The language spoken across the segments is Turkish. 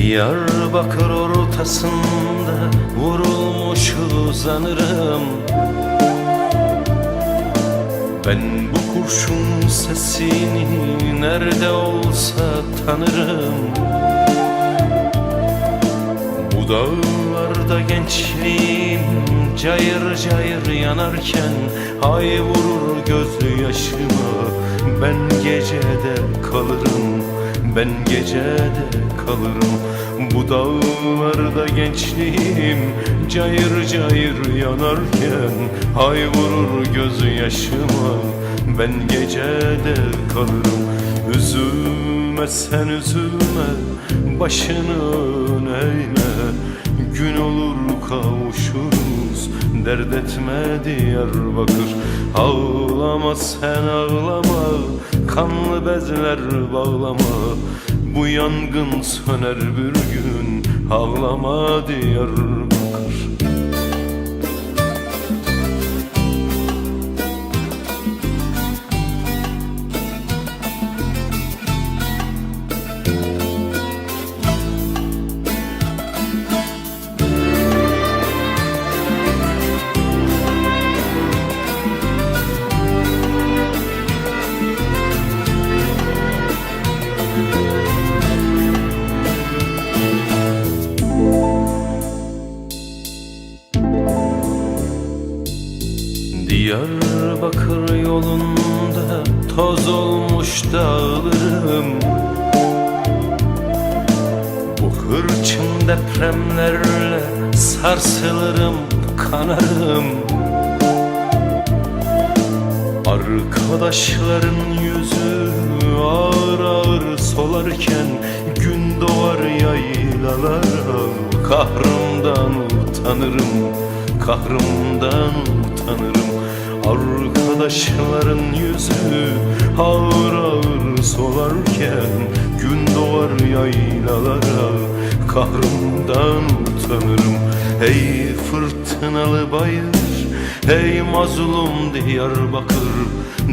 Diyarbakır ortasında vurulmuş uzanırım. Ben bu kurşun sesini nerede olsa tanırım. Bu dağlarda gençliğim cayır cayır yanarken Ay vurur gözlü yaşıma Ben gecede kalırım Ben gecede kalırım. Bu dağlarda gençliğim. Cayır cayır yanarken Ay vurur gözü yaşıma Ben gecede kalırım. Üzülme sen üzülme. Başını eğme. Gün olur kavuşuruz Dert etme Diyarbakır. Ağlama sen ağlama. Kanlı bezler bağlama. Bu yangın söner bir gün. Ağlama Diyarbakır Diyarbakır yolunda toz olmuş dağlarım. Bu hırçın depremlerle sarsılırım kanarım. Arkadaşların yüzü ağır ağır solarken Gün doğar yaylalara Kahrımdan utanırım, kahrımdan utanırım Arkadaşların yüzü ağır ağır solarken Gün doğar yaylalara. Kahrımdan utanırım. Ey fırtınalı bayır Ey mazlum Diyarbakır.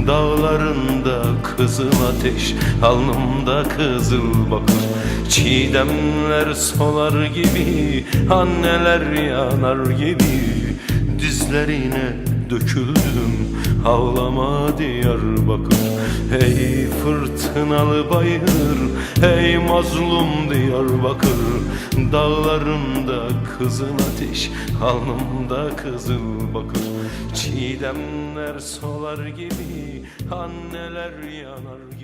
Dağlarında kızıl ateş Alnımda kızıl bakır. Çiğdemler solar gibi Anneler yanar gibi Dizlerine döküldüm Ağlama Diyarbakır. Ey fırtınalı bayır Ey mazlum Diyarbakır. Dağlarında kızıl ateş Alnımda kızıl bakır. Çiğdemler solar gibi Anneler yanar